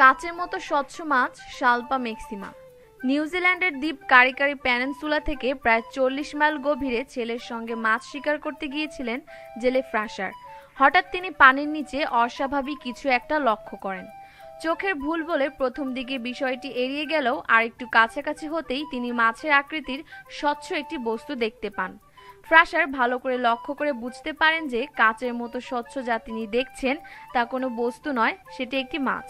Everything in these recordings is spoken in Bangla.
কাচের মতো স্বচ্ছ মাছ শালপা মেক্সিমা। নিউজিল্যান্ডের দ্বীপ কারিকারি প্যানেনসুলা থেকে প্রায় চল্লিশ মাইল গভীরে ছেলের সঙ্গে মাছ শিকার করতে গিয়েছিলেন জেলে ফ্রাসার। হঠাৎ তিনি পানির নিচে অস্বাভাবিক কিছু একটা লক্ষ্য করেন। চোখের ভুল বলে প্রথম দিকে বিষয়টি এড়িয়ে গেলেও আর একটু কাছাকাছি হতেই তিনি মাছের আকৃতির স্বচ্ছ একটি বস্তু দেখতে পান। ফ্রাসার ভালো করে লক্ষ্য করে বুঝতে পারেন যে কাচের মতো স্বচ্ছ যা তিনি দেখছেন তা কোনো বস্তু নয়, সেটি একটি মাছ।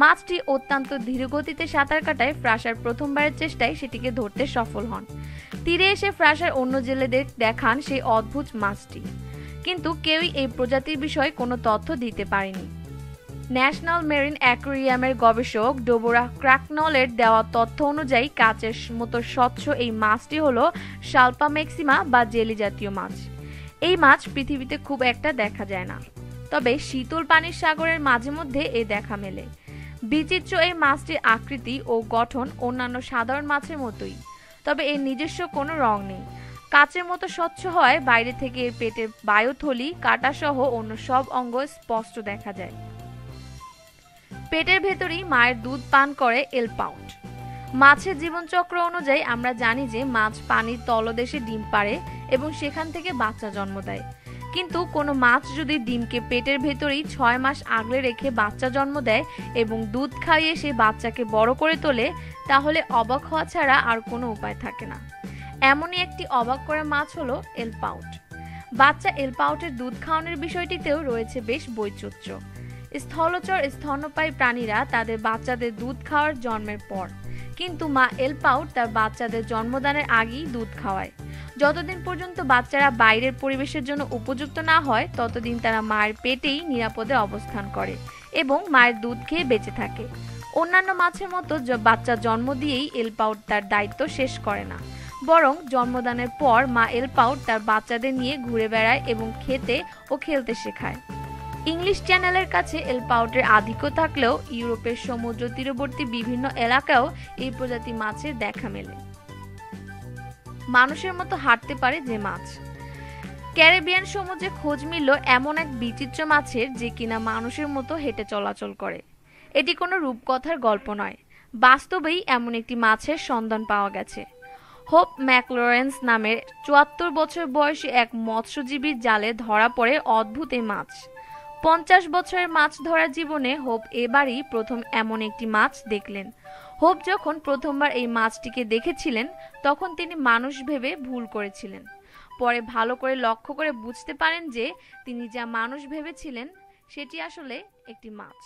মাছটি অত্যন্ত ধীরগতিতে সাঁতার কাটায় ফ্রাসার প্রথমবারের চেষ্টায় সেটিকে ধরতে সফল হন। তীরে এসে ফ্রাসার অন্য জেলেদের দেখান সেই অদ্ভুত মাছটি। কিন্তু কেউই এই প্রজাতির বিষয়ে কোনো তথ্য দিতে পারেনি। ন্যাশনাল মেরিন অ্যাকোরিয়ামের গবেষক ডোবোরা ক্রাকনলের দেওয়া তথ্য অনুযায়ী কাচের মতো স্বচ্ছ এই মাছটি হলো শালপা মেক্সিমা বা জেলি জাতীয় মাছ। এই মাছ পৃথিবীতে খুব একটা দেখা যায় না। তবে শীতল পানির সাগরের মাঝে মধ্যে এ দেখা মেলে। বিচিত্র এই মাছটির আকৃতি ও গঠন অন্যান্য সাধারণ মাছের মতোই, তবে এর নিজস্ব কোনো রং নেই। কাচের মতো স্বচ্ছ হয়, বাইরে থেকে এর পেটের বায়ুথলি, কাটাসহ অন্য সব অঙ্গ স্পষ্ট দেখা যায়। পেটের ভেতরেই মায়ের দুধ পান করে এল এলপাউট মাছের জীবনচক্র অনুযায়ী আমরা জানি যে মাছ পানির তলদেশে ডিম পাড়ে এবং সেখান থেকে বাচ্চা জন্ম দেয়। কিন্তু কোনো মাছ যদি ডিমকে পেটের ভেতরেই ছয় মাস আগলে রেখে বাচ্চা জন্ম দেয় এবং দুধ খাইয়ে সে বাচ্চাকে বড় করে তোলে, তাহলে অবাক হওয়া ছাড়া আর কোনো উপায় থাকে না। এমনই একটি অবাক করা মাছ হলো এলপাউট। বাচ্চা এলপাউটের দুধ খাওয়ানোর বিষয়টিতেও রয়েছে বেশ বৈচিত্র্য। স্থলচর স্তন্যপায়ী প্রাণীরা তাদের বাচ্চাদের দুধ খাওয়ার জন্মের পর, কিন্তু মা এলপাউট তার বাচ্চাদের জন্মদানের আগেই দুধ খাওয়ায়। যতদিন পর্যন্ত বাচ্চারা বাইরের পরিবেশের জন্য উপযুক্ত না হয়, ততদিন তারা মায়ের পেটেই নিরাপদে অবস্থান করে এবং মায়ের দুধ খেয়ে বেঁচে থাকে। অন্যান্য মাছের মতো বাচ্চা জন্ম দিয়েই এলপাউট তার দায়িত্ব শেষ করে না। বরং জন্মদানের পর মা এলপাউট তার বাচ্চাদের নিয়ে ঘুরে বেড়ায় এবং খেতে ও খেলতে শেখায়। ইংলিশ চ্যানেলের কাছে এলপাউটের আধিক্য থাকলেও ইউরোপের সমুদ্র তীরবর্তী বিভিন্ন এলাকাও এই প্রজাতি মাছের দেখা মেলে। মানুষের মতো হাঁটতে পারে যে মাছ। ক্যারিবিয়ান সমুদ্রে খোঁজ মিলল এমন এক বিচিত্র মাছের যে কিনা মানুষের মতো হেঁটে চলাচল করে। এটি কোনো রূপকথার গল্প নয়। বাস্তবেই এমন একটি মাছের সন্ধান পাওয়া গেছে। হোপ ম্যাকলোরেন্স নামের চুয়াত্তর বছর বয়সী এক মৎস্যজীবীর জালে ধরা পড়ে অদ্ভুত এই মাছ। পঞ্চাশ বছরের মাছ ধরার জীবনে হোপ এবারই প্রথম এমন একটি মাছ দেখলেন। হোপ যখন প্রথমবার এই মাছটিকে দেখেছিলেন, তখন তিনি মানুষ ভেবে ভুল করেছিলেন। পরে ভালো করে লক্ষ্য করে বুঝতে পারেন যে তিনি যা মানুষ ভেবেছিলেন, সেটি আসলে একটি মাছ।